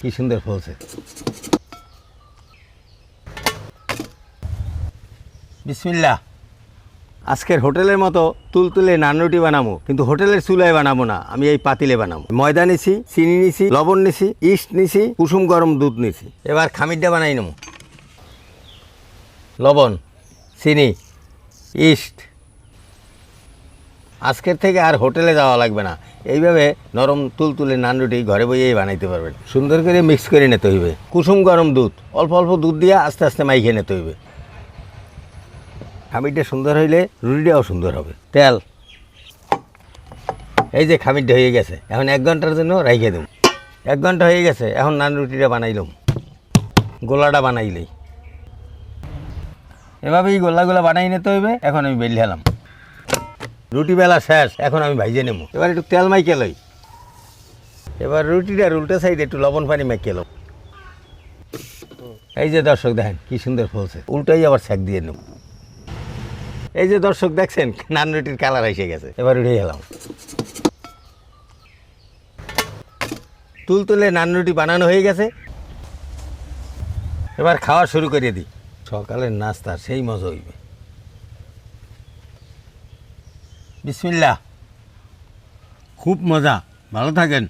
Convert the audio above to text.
কি সুন্দর ফলছে। বিসমিল্লাহ। আজকের হোটেলের মতো তুলতুলে নান রুটি বানাবো কিন্তু হোটেলের চুলায় বানাবো না, আমি এই পাতিলে বানাবো ময়দা নিছি, চিনি নিছি, লবণ নিছি, ইস্ট নিছি, কুসুম গরম দুধ নিছি। এবার খামিরটা বানাই নেব। লবণ, চিনি, ইস্ট। আজকের থেকে আর হোটেলে যাওয়া লাগবে না। এইভাবে নরম তুলতুলে নান রুটি ঘরে বইয়েই বানাইতে পারবেন। সুন্দর করে মিক্স করে নিতে হইবে। কুসুম গরম দুধ, অল্প অল্প দুধ দিয়ে আস্তে আস্তে মাইখে নিতে হইবে। খামিরটা সুন্দর হইলে রুটিটাও সুন্দর হবে। তেল। এই যে খামিরটা হয়ে গেছে, এখন এক ঘণ্টার জন্য রাইখে দেব এক ঘণ্টা হয়ে গেছে, এখন নান রুটিটা বানাইলাম গোলাটা বানাইলেই। এভাবেই গোল্লাগুলো বানাই নিতে হইবে, এখন আমি বেল হেলাম রুটি বেলা শেষ এখন আমি ভাইজে নেব এবার একটু তেল মাইকে লই। এবার রুটিটার উল্টো সাইডে একটু লবণ পানি মাইকে লো এই যে দর্শক দেখেন কি সুন্দর ফলছে। উল্টোই আবার ছ্যাক দিয়ে নেব এই যে দর্শক দেখছেন নান রুটির কালার এসে গেছে। এবার উঠে গেলাম তুলতুলে নান রুটি বানানো হয়ে গেছে। এবার খাওয়া শুরু করে দিই। সকালের নাস্তা সেই মজা হইবে। বিসমিল্লা খুব মজা। ভালো থাকেন।